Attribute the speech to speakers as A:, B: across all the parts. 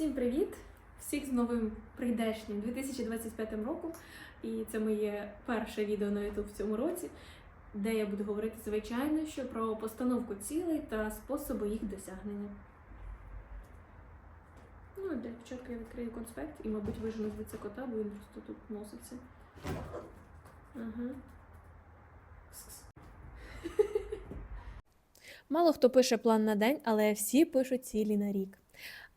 A: Всім привіт! Всіх з новим прийдешнім 2025 роком. І це моє перше відео на YouTube в цьому році, де я буду говорити, звичайно, що про постановку цілей та способи їх досягнення. Ну, для початку я відкрию конспект і, мабуть, вижену звідси кота, бо він просто тут носиться. Ага. Мало хто пише план на день, але всі пишуть цілі на рік.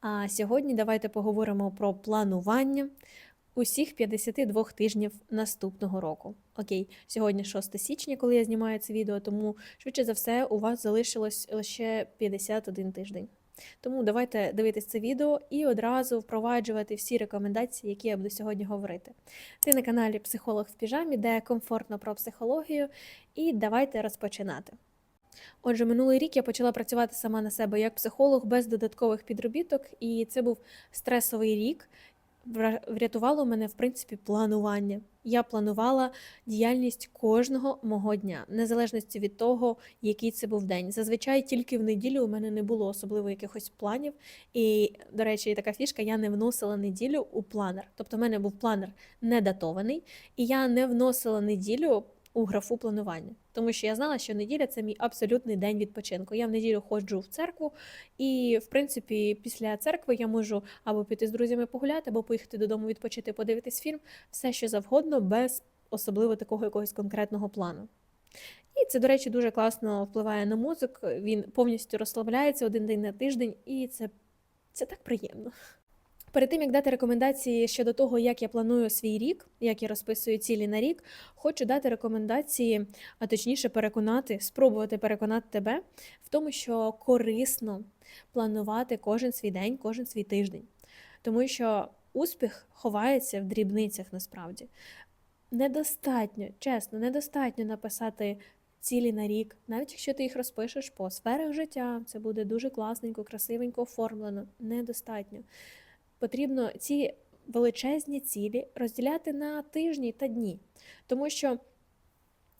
A: А сьогодні давайте поговоримо про планування усіх 52 тижнів наступного року. Окей, сьогодні 6 січня, коли я знімаю це відео, тому швидше за все у вас залишилось лише 51 тиждень. Тому давайте дивитись це відео і одразу впроваджувати всі рекомендації, які я буду сьогодні говорити. Ти на каналі Психолог в піжамі, де комфортно про психологію, і давайте розпочинати. Отже, минулий рік я почала працювати сама на себе як психолог без додаткових підробіток, і це був стресовий рік. Врятувало мене, в принципі, планування. Я планувала діяльність кожного мого дня, незалежності від того, який це був день. Зазвичай тільки в неділю у мене не було особливо якихось планів. І, до речі, така фішка, я не вносила неділю у планер. Тобто, в мене був планер не датований, і я не вносила неділю у графу планування, тому що я знала, що неділя це мій абсолютний день відпочинку. Я в неділю ходжу в церкву, і в принципі, після церкви я можу або піти з друзями погуляти, або поїхати додому відпочити, подивитись фільм, все що завгодно, без особливо такого якогось конкретного плану. І це, до речі, дуже класно впливає на мозок. Він повністю розслабляється один день на тиждень, і це, це так приємно. Перед тим як дати рекомендації щодо того, як я планую свій рік, як я розписую цілі на рік, хочу дати рекомендації, а точніше переконати, спробувати переконати тебе в тому, що корисно планувати кожен свій день, кожен свій тиждень. Тому що успіх ховається в дрібницях насправді. Недостатньо, чесно, недостатньо написати цілі на рік, навіть якщо ти їх розпишеш по сферах життя, це буде дуже класненько, красивенько оформлено. Недостатньо потрібно ці величезні цілі розділяти на тижні та дні. Тому що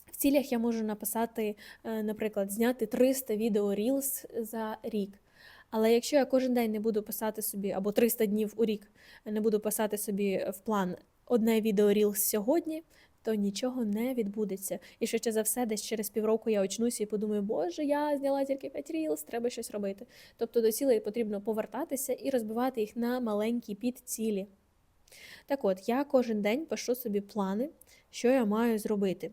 A: в цілях я можу написати, е, наприклад, зняти 300 відео Reels за рік. Але якщо я кожен день не буду писати собі, або 300 днів у рік не буду писати собі в план одне відео Reels сьогодні, то нічого не відбудеться. І швидше за все, десь через півроку я очнуся і подумаю, боже, я зняла тільки 5 Reels, треба щось робити. Тобто до цілей потрібно повертатися і розбивати їх на маленькі підцілі. Так от, я кожен день пишу собі плани, що я маю зробити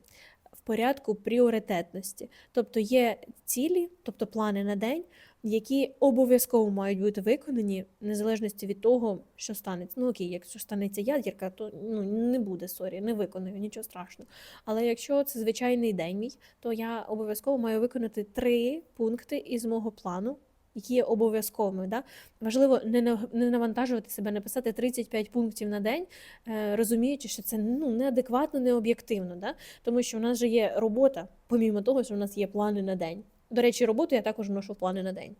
A: в порядку пріоритетності. Тобто є цілі, тобто плани на день, які обов'язково мають бути виконані, в незалежності від того, що станеться. Ну окей, якщо станеться ядерка, то ну, не буде сорі, не виконую, нічого страшного. Але якщо це звичайний день мій, то я обов'язково маю виконати три пункти із мого плану. Які є обов'язковими, Да? важливо не на- не навантажувати себе, не писати 35 пунктів на день, е, розуміючи, що це ну, неадекватно, необ'єктивно. Да? Тому що в нас же є робота, помімо того, що в нас є плани на день. До речі, роботу я також вношу плани на день.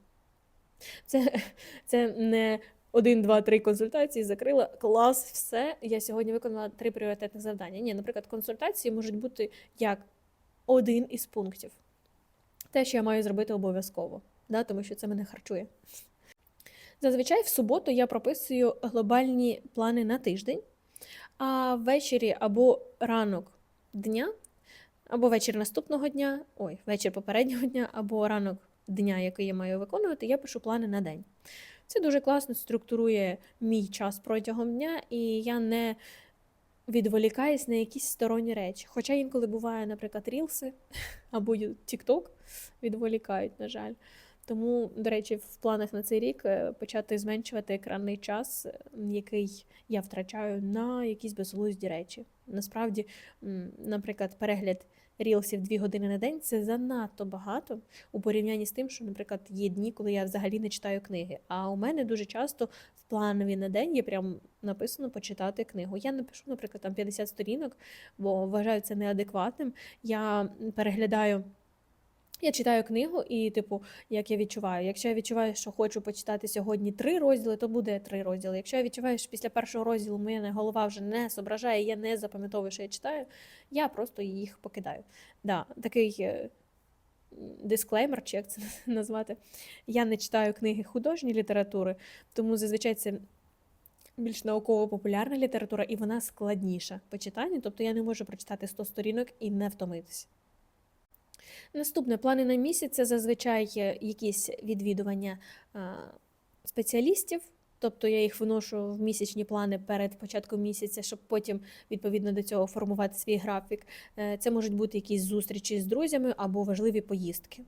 A: Це, це не один, два, три консультації закрила. Клас, все. Я сьогодні виконала три пріоритетних завдання. Ні, наприклад, консультації можуть бути як один із пунктів. Те, що я маю зробити обов'язково, да, тому що це мене харчує. Зазвичай в суботу я прописую глобальні плани на тиждень, а ввечері або ранок дня, або вечір наступного дня, ой, вечір попереднього дня, або ранок дня, який я маю виконувати, я пишу плани на день. Це дуже класно структурує мій час протягом дня, і я не відволікаюсь на якісь сторонні речі. Хоча інколи буває, наприклад, рілси або TikTok відволікають, на жаль. Тому, до речі, в планах на цей рік е, почати зменшувати екранний час, е, який я втрачаю на якісь безглузді речі. Насправді, наприклад, перегляд рілсів 2 години на день це занадто багато у порівнянні з тим, що, наприклад, є дні, коли я взагалі не читаю книги. А у мене дуже часто в планові на день є прям написано почитати книгу. Я напишу, наприклад, там 50 сторінок, бо вважаю це неадекватним. Я переглядаю. Я читаю книгу, і, типу, як я відчуваю. Якщо я відчуваю, що хочу почитати сьогодні три розділи, то буде три розділи. Якщо я відчуваю, що після першого розділу моя голова вже не зображає, я не запам'ятовую, що я читаю, я просто їх покидаю. Да, такий е, дисклеймер, чи як це назвати. Я не читаю книги художньої літератури, тому зазвичай це більш науково-популярна література, і вона складніша по читанню, тобто я не можу прочитати 100 сторінок і не втомитися. Наступне плани на місяць це зазвичай е, якісь відвідування спеціалістів, тобто я їх вношу в місячні плани перед початком місяця, щоб потім відповідно до цього формувати свій графік. Е, Це можуть бути якісь зустрічі з друзями або важливі поїздки.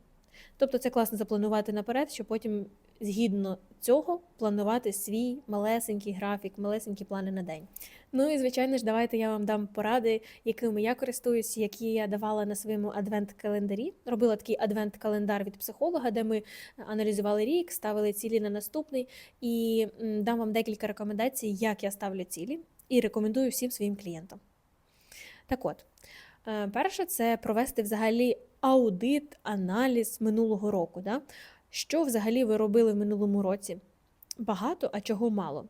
A: Тобто це класно запланувати наперед, щоб потім згідно цього планувати свій малесенький графік, малесенькі плани на день. Ну і звичайно ж, давайте я вам дам поради, якими я користуюсь, які я давала на своєму адвент-календарі. Робила такий адвент-календар від психолога, де ми аналізували рік, ставили цілі на наступний, і дам вам декілька рекомендацій, як я ставлю цілі, і рекомендую всім своїм клієнтам. Так от, е, перше, це провести взагалі аудит, аналіз минулого року. Да? Що взагалі ви робили в минулому році? Багато, а чого мало?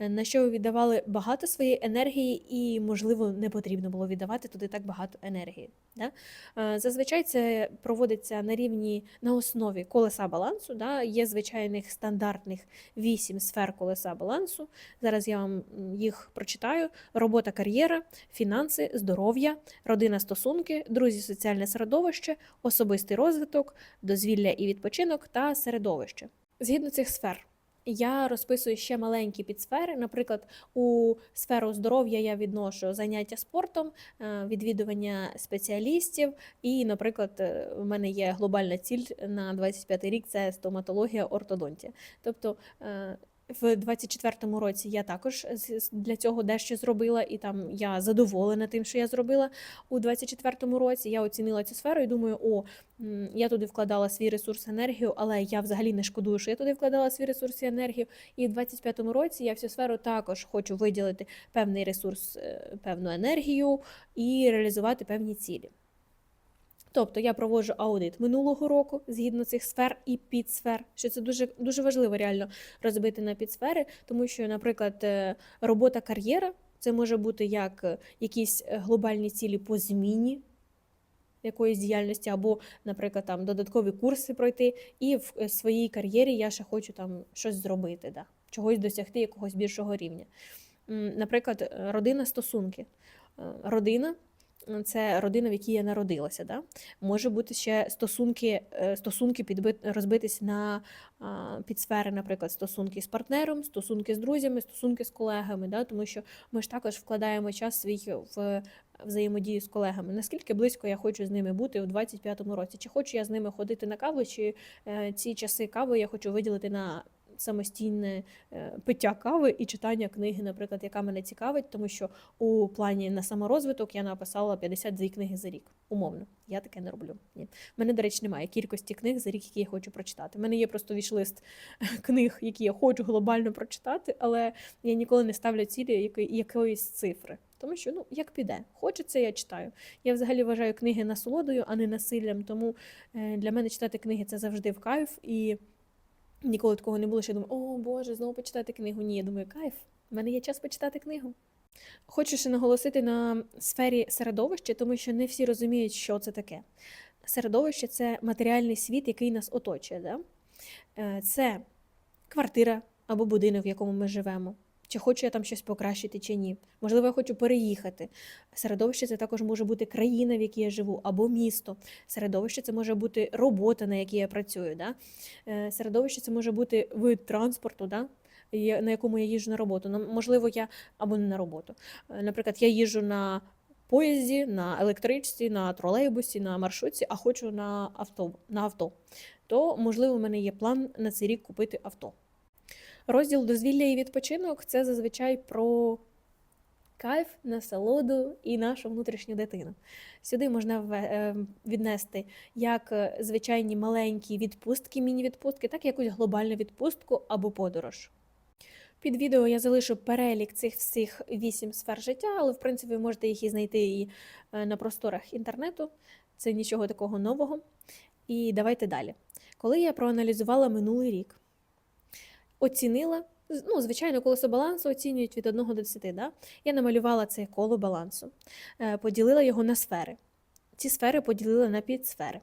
A: Е, На що ви віддавали багато своєї енергії, і, можливо, не потрібно було віддавати туди так багато енергії. Да? Е, Зазвичай це проводиться на рівні на основі колеса балансу. Да? Є звичайних стандартних вісім сфер колеса балансу. Зараз я вам їх прочитаю: робота, кар'єра, фінанси, здоров'я, родина, стосунки, друзі, соціальне середовище, особистий розвиток, дозвілля і відпочинок та середовище. Згідно цих сфер. Я розписую ще маленькі підсфери. Наприклад, у сферу здоров'я я відношу заняття спортом, е, відвідування спеціалістів. І, наприклад, е, в мене є глобальна ціль на 25 рік це стоматологія, ортодонтія. Тобто е, в 24-му році я також для цього дещо зробила, і там я задоволена тим, що я зробила. У 24-му році я оцінила цю сферу і думаю, о, я туди вкладала свій ресурс енергію, але я взагалі не шкодую, що я туди вкладала свій ресурс і енергію. І в 25-му році я в цю сферу також хочу виділити певний ресурс, е, певну енергію і реалізувати певні цілі. Тобто я проводжу аудит минулого року згідно цих сфер і підсфер, що це дуже, дуже важливо реально розбити на підсфери, тому що, наприклад, е, робота кар'єра це може бути як е, якісь е, глобальні цілі по зміні якоїсь діяльності, або, наприклад, там додаткові курси пройти, і в своїй кар'єрі я ще хочу там щось зробити, да, чогось досягти якогось більшого рівня. Наприклад, родина стосунки. Родина це родина, в якій я народилася. Да? Може бути ще стосунки, е, стосунки підбит, розбитись на підсфери, наприклад, стосунки з партнером, стосунки з друзями, стосунки з колегами, да? тому що ми ж також вкладаємо час свій в взаємодію з колегами. Наскільки близько я хочу з ними бути у 25-му році? Чи хочу я з ними ходити на каву, чи е, ці часи кави я хочу виділити на самостійне е, пиття кави і читання книги, наприклад, яка мене цікавить, тому що у плані на саморозвиток я написала 52 книги за рік. Умовно, я таке не роблю. Ні. Мене, до речі, немає кількості книг за рік, які я хочу прочитати. У мене є просто вішлист книг, які я хочу глобально прочитати, але я ніколи не ставлю цілі якої- якоїсь цифри. Тому що ну як піде, хочеться, я читаю. Я взагалі вважаю книги насолодою, а не насиллям. Тому е, для мене читати книги це завжди в кайф. І ніколи такого не було, що я думаю, о Боже, знову почитати книгу. Ні, я думаю, кайф, в мене є час почитати книгу. Хочу ще наголосити на сфері середовища, тому що не всі розуміють, що це таке. Середовище це матеріальний світ, який нас оточує. Да? Е, Це квартира або будинок, в якому ми живемо. Чи хочу я там щось покращити, чи ні. Можливо, я хочу переїхати. Середовище це також може бути країна, в якій я живу, або місто. Середовище це може бути робота, на якій я працюю. Да? Е, Середовище це може бути вид транспорту, да? на якому я їжджу на роботу. Ну, можливо, я або не на роботу. Е, Наприклад, я їжджу на поїзді, на електричці, на тролейбусі, на маршрутці, а хочу на авто, на авто. То, можливо, в мене є план на цей рік купити авто. Розділ дозвілля і відпочинок це зазвичай про кайф, насолоду і нашу внутрішню дитину. Сюди можна е, віднести як е, звичайні маленькі відпустки, міні-відпустки, так і якусь глобальну відпустку або подорож. Під відео я залишу перелік цих всіх вісім сфер життя, але в принципі ви можете їх і знайти і е, на просторах інтернету. Це нічого такого нового. І давайте далі. Коли я проаналізувала минулий рік, оцінила, ну, звичайно, колесо балансу оцінюють від 1 до 10. Да? Я намалювала це коло балансу, е, поділила його на сфери. ці сфери поділила на підсфери.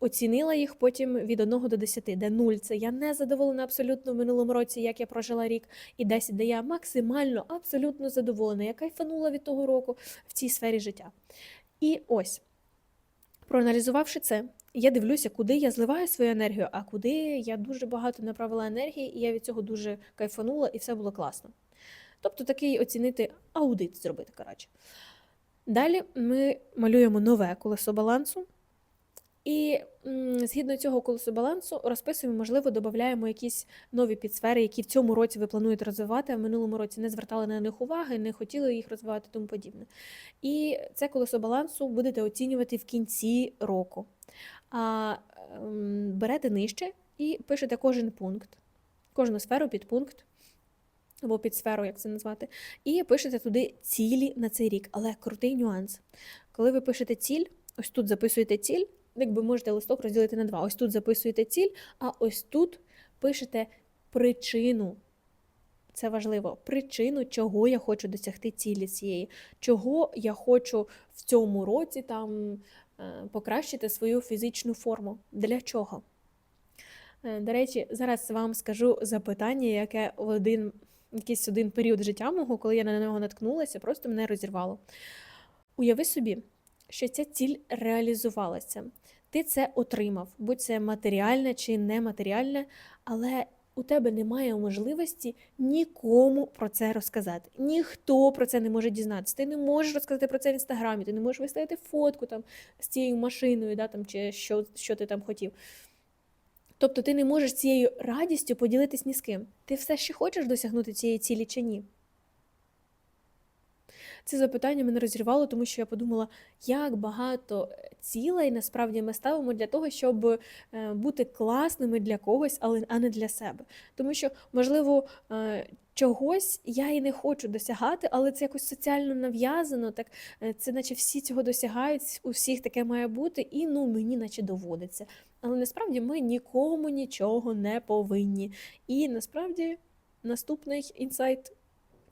A: Оцінила їх потім від 1 до 10, де 0 – це я не задоволена абсолютно в минулому році, як я прожила рік, і 10, де я максимально абсолютно задоволена, я кайфанула від того року в цій сфері життя. І ось, проаналізувавши це, я дивлюся, куди я зливаю свою енергію, а куди я дуже багато направила енергії, і я від цього дуже кайфанула, і все було класно. Тобто такий оцінити аудит зробити, коротше. Далі ми малюємо нове колесо балансу. І згідно цього колесо балансу розписуємо, можливо, додаємо якісь нові підсфери, які в цьому році ви плануєте розвивати, а в минулому році не звертали на них уваги, не хотіли їх розвивати, тому подібне. І це колесо балансу будете оцінювати в кінці року. А ем, берете нижче і пишете кожен пункт, кожну сферу під пункт. Або під сферу, як це назвати, і пишете туди цілі на цей рік. Але крутий нюанс. Коли ви пишете ціль, ось тут записуєте ціль, якби можете листок розділити на два. Ось тут записуєте ціль, а ось тут пишете причину. Це важливо. Причину, чого я хочу досягти цілі цієї, чого я хочу в цьому році там покращити свою фізичну форму. Для чого? Е, До речі, зараз вам скажу запитання, яке в один якийсь один період життя мого, коли я на нього наткнулася, просто мене розірвало. Уяви собі, що ця ціль реалізувалася. Ти це отримав, будь це матеріальне чи нематеріальне, але у тебе немає можливості нікому про це розказати. Ніхто про це не може дізнатися. Ти не можеш розказати про це в інстаграмі, ти не можеш виставити фотку там з цією машиною, да, там, чи що, що ти там хотів. Тобто ти не можеш цією радістю поділитись ні з ким. Ти все ще хочеш досягнути цієї цілі чи ні? Це запитання мене розірвало, тому що я подумала, як багато цілей насправді ми ставимо для того, щоб е, бути класними для когось, але а не для себе. Тому що, можливо, е, чогось я і не хочу досягати, але це якось соціально нав'язано. Так е, це, наче всі цього досягають, у всіх таке має бути, і ну мені, наче доводиться. Але насправді ми нікому нічого не повинні. І насправді наступний інсайт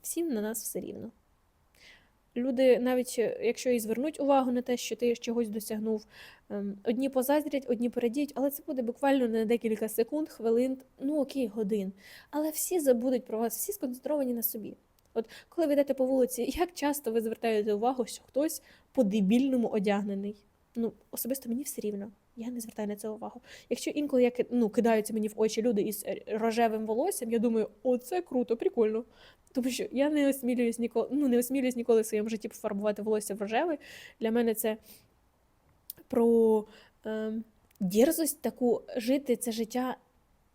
A: всім на нас все рівно. Люди, навіть е, якщо і звернуть увагу на те, що ти чогось досягнув, ем, одні позаздрять, одні порадіють, але це буде буквально на декілька секунд, хвилин, ну окей, годин. Але всі забудуть про вас, всі сконцентровані на собі. От коли ви йдете по вулиці, як часто ви звертаєте увагу, що хтось по-дебільному одягнений? Ну, особисто мені все рівно. Я не звертаю на це увагу. Якщо інколи я ну, кидаються мені в очі люди із е, рожевим волоссям, я думаю, о, це круто, прикольно. Тому що я не осмілююсь ніколи, ну не осмілююсь ніколи в своєму житті пофарбувати волосся в рожевий. Для мене це про е, дерзость таку жити це життя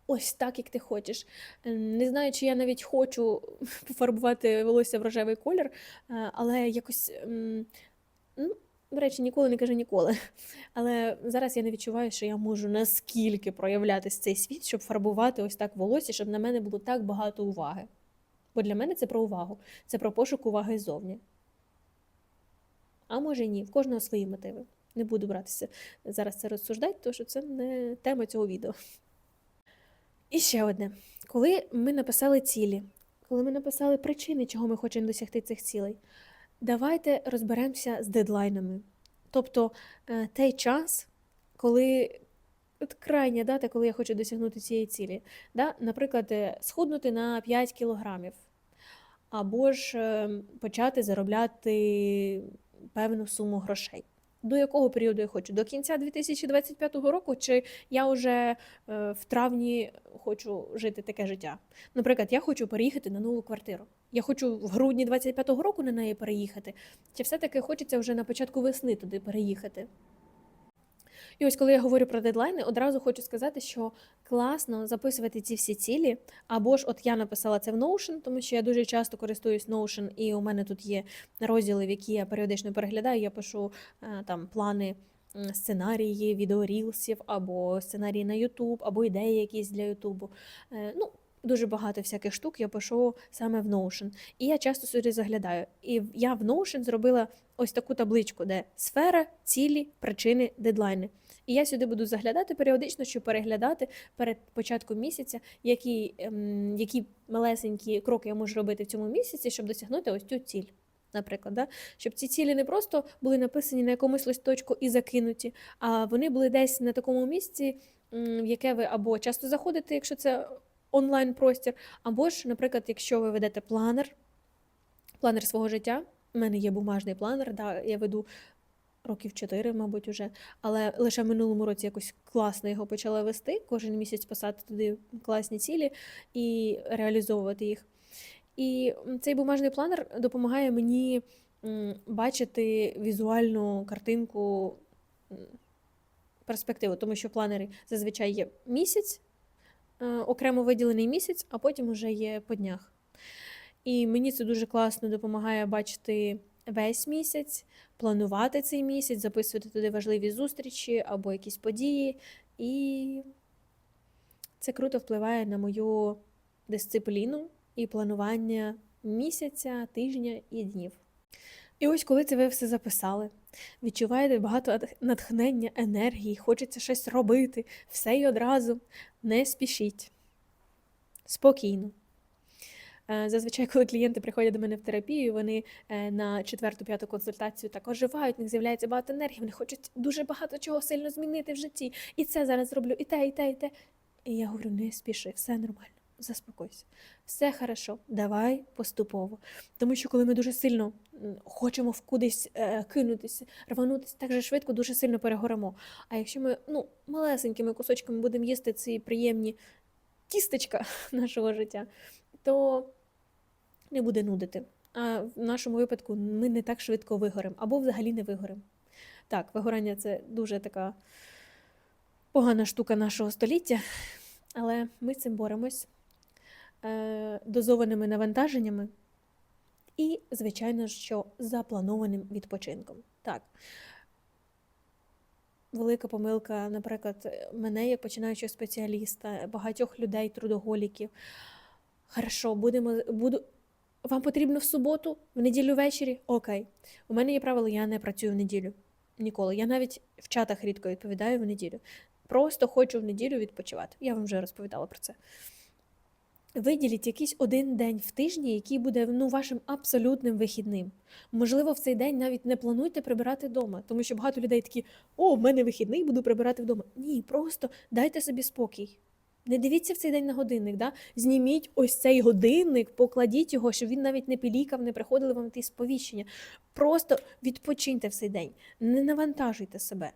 A: ось так, як ти хочеш. Е, Не знаю, чи я навіть хочу пофарбувати волосся в рожевий колір, е, але якось. м, Ну, до речі, ніколи не кажу ніколи. Але зараз я не відчуваю, що я можу наскільки проявлятись цей світ, щоб фарбувати ось так волосся, щоб на мене було так багато уваги. Бо для мене це про увагу, це про пошук уваги ззовні. А може ні, в кожного свої мотиви. Не буду братися зараз це розсуждати, тому що це не тема цього відео. І ще одне. Коли ми написали цілі, коли ми написали причини, чого ми хочемо досягти цих цілей, давайте розберемося з дедлайнами. Тобто е, той час, коли от крайня дата, коли я хочу досягнути цієї цілі. Да? Наприклад, е, схуднути на 5 кілограмів, або ж е, почати заробляти певну суму грошей. До якого періоду я хочу? До кінця 2025 року, чи я вже в травні хочу жити таке життя? Наприклад, я хочу переїхати на нову квартиру. Я хочу в грудні 25-го року на неї переїхати. Чи все-таки хочеться вже на початку весни туди переїхати? І ось коли я говорю про дедлайни, одразу хочу сказати, що класно записувати ці всі цілі. Або ж, от я написала це в Notion, тому що я дуже часто користуюсь Notion, і у мене тут є розділи, в які я періодично переглядаю. Я пишу е, там плани, сценарії, відеорілсів, або сценарії на YouTube, або ідеї якісь для YouTube. Е, Ну, Дуже багато всяких штук я пишу саме в Notion. І я часто сюди заглядаю. І я в Notion зробила ось таку табличку, де сфера, цілі, причини, дедлайни. І я сюди буду заглядати періодично, щоб переглядати перед початком місяця, які, ем, які малесенькі кроки я можу робити в цьому місяці, щоб досягнути ось цю ціль. наприклад, да? щоб ці цілі не просто були написані на якомусь листочку і закинуті, а вони були десь на такому місці, в яке ви або часто заходите, якщо це онлайн-простір, або ж, наприклад, якщо ви ведете планер, планер свого життя. У мене є бумажний планер, да, я веду років 4, мабуть, уже. Але лише в минулому році якось класно його почала вести, кожен місяць писати туди класні цілі і реалізовувати їх. І цей бумажний планер допомагає мені бачити візуальну картинку перспективу, тому що планери зазвичай є місяць, окремо виділений місяць, а потім уже є по днях. І мені це дуже класно допомагає бачити весь місяць, планувати цей місяць, записувати туди важливі зустрічі або якісь події. І це круто впливає на мою дисципліну і планування місяця, тижня і днів. І ось коли це ви все записали, відчуваєте багато натхнення, енергії, хочеться щось робити, все й одразу. Не спішіть. Спокійно. Е, Зазвичай, коли клієнти приходять до мене в терапію, вони е, на четверту-п'яту консультацію так оживають, в них з'являється багато енергії, вони хочуть дуже багато чого сильно змінити в житті. І це зараз зроблю, і те, і те, і те. І я говорю: не спіши, все нормально, заспокойся. Все хорошо, давай поступово. Тому що коли ми дуже сильно хочемо в кудись е, кинутися, рванутися так же швидко, дуже сильно перегоримо. А якщо ми ну, малесенькими кусочками будемо їсти ці приємні тістечка нашого життя, то не буде нудити. А в нашому випадку ми не так швидко вигоримо або взагалі не вигоримо. Так, вигорання це дуже така погана штука нашого століття, але ми з цим боремось дозованими навантаженнями і, звичайно, що запланованим відпочинком. Так. Велика помилка, наприклад, мене як починаючого спеціаліста, багатьох людей, трудоголіків. Хорошо, будемо, буду. Вам потрібно в суботу, в неділю ввечері? Окей. У мене є правило, я не працюю в неділю. Ніколи. Я навіть в чатах рідко відповідаю в неділю. Просто хочу в неділю відпочивати. Я вам вже розповідала про це. Виділіть якийсь один день в тижні, який буде ну, вашим абсолютним вихідним. Можливо, в цей день навіть не плануйте прибирати вдома, тому що багато людей такі: о, в мене вихідний, буду прибирати вдома. Ні, просто дайте собі спокій. Не дивіться в цей день на годинник, да? зніміть ось цей годинник, покладіть його, щоб він навіть не пілікав, не приходили вам ті сповіщення. Просто відпочиньте в цей день, не навантажуйте себе.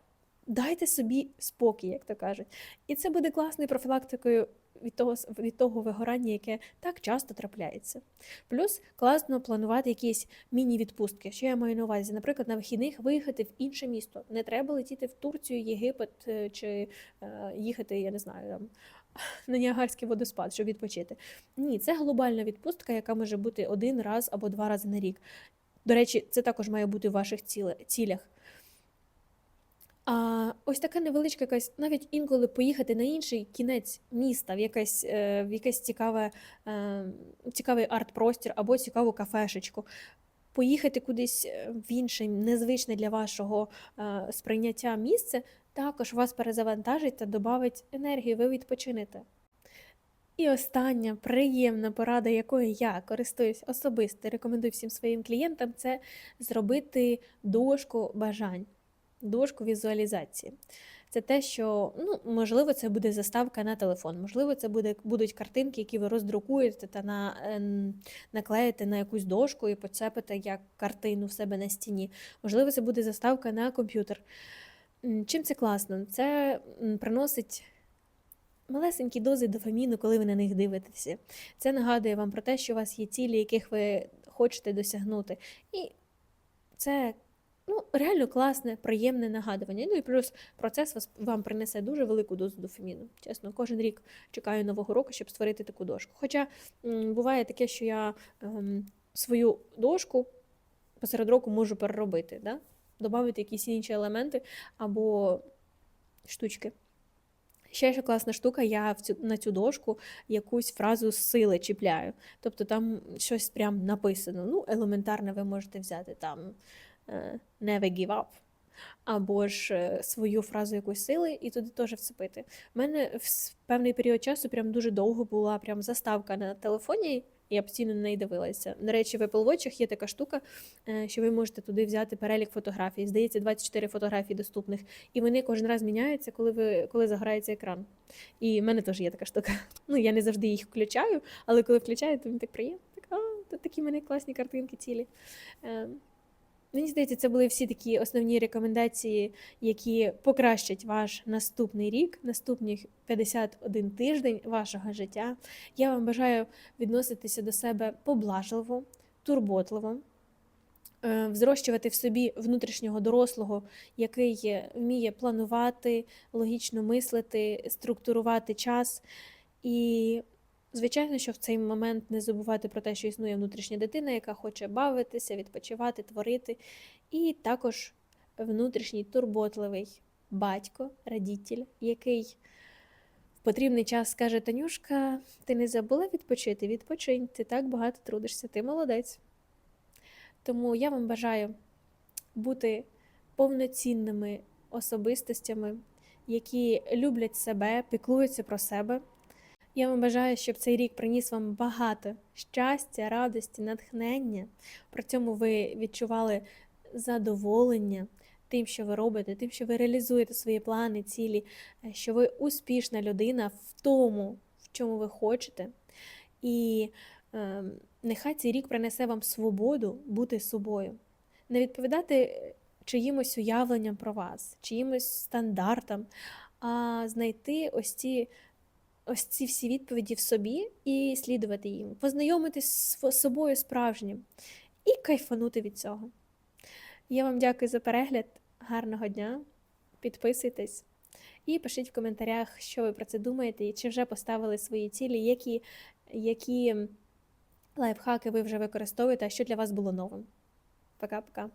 A: Дайте собі спокій, як то кажуть. І це буде класною профілактикою від того, від того вигорання, яке так часто трапляється. Плюс класно планувати якісь міні-відпустки. Що я маю на увазі? Наприклад, на вихідних виїхати в інше місто. Не треба летіти в Турцію, Єгипет е, чи е, їхати, я не знаю, там на Ніагарський водоспад, щоб відпочити. Ні, це глобальна відпустка, яка може бути один раз або два рази на рік. До речі, це також має бути в ваших цілях. А ось така невеличка якась, навіть інколи поїхати на інший кінець міста, в якесь, е, в якесь цікаве, е, цікавий арт-простір або цікаву кафешечку. Поїхати кудись е, в інше, незвичне для вашого сприйняття місце, також вас перезавантажить та додавить енергії, ви відпочинете. І остання приємна порада, якою я користуюсь особисто, рекомендую всім своїм клієнтам, це зробити дошку бажань, дошку візуалізації. Це те, що ну, можливо, це буде заставка на телефон, можливо, це буде, будуть картинки, які ви роздрукуєте та на, ем, наклеїте на якусь дошку і поцепите як картину в себе на стіні. Можливо, це буде заставка на комп'ютер. Чим це класно? Це приносить малесенькі дози дофаміну, коли ви на них дивитеся. Це нагадує вам про те, що у вас є цілі, яких ви хочете досягнути. І це ну, реально класне, приємне нагадування. Ну і плюс процес вас, вам принесе дуже велику дозу дофаміну. Чесно, кожен рік чекаю нового року, щоб створити таку дошку. Хоча буває таке, що я ем, свою дошку посеред року можу переробити, да? додати якісь інші елементи або штучки. Ще ще класна штука, я в цю, на цю дошку якусь фразу з сили чіпляю. Тобто там щось прям написано. Ну, елементарне ви можете взяти там never give up, або ж е, свою фразу якоїсь сили і туди теж вцепити. У мене в певний період часу прям дуже довго була прям заставка на телефоні, я постійно на неї дивилася. До речі, в Apple Watch є така штука, е, що ви можете туди взяти перелік фотографій. Здається, 24 фотографії доступних, і вони кожен раз міняються, коли ви коли загорається екран. І в мене теж є така штука. Ну я не завжди їх включаю, але коли включаю, то мені так приємно. Так, а, тут такі мене класні картинки цілі. Мені здається, це були всі такі основні рекомендації, які покращать ваш наступний рік, наступні 51 тиждень вашого життя. Я вам бажаю відноситися до себе поблажливо, турботливо, е, взрощувати в собі внутрішнього дорослого, який вміє планувати, логічно мислити, структурувати час. І, звичайно, що в цей момент не забувати про те, що існує внутрішня дитина, яка хоче бавитися, відпочивати, творити. І також внутрішній турботливий батько, радітель, який в потрібний час скаже: Танюшка, ти не забула відпочити? Відпочинь, ти так багато трудишся, ти молодець. Тому я вам бажаю бути повноцінними особистостями, які люблять себе, піклуються про себе. Я вам бажаю, щоб цей рік приніс вам багато щастя, радості, натхнення. При цьому ви відчували задоволення тим, що ви робите, тим, що ви реалізуєте свої плани, цілі, е, що ви успішна людина в тому, в чому ви хочете. І е, нехай цей рік принесе вам свободу бути собою, не відповідати чиїмось уявленням про вас, чиїмось стандартам, а знайти ось ці. Ось ці всі відповіді в собі і слідувати їм, познайомитись з собою справжнім і кайфанути від цього. Я вам дякую за перегляд. Гарного дня. Підписуйтесь і пишіть в коментарях, що ви про це думаєте, і чи вже поставили свої цілі, які, які лайфхаки ви вже використовуєте, а що для вас було новим. Пока-пока.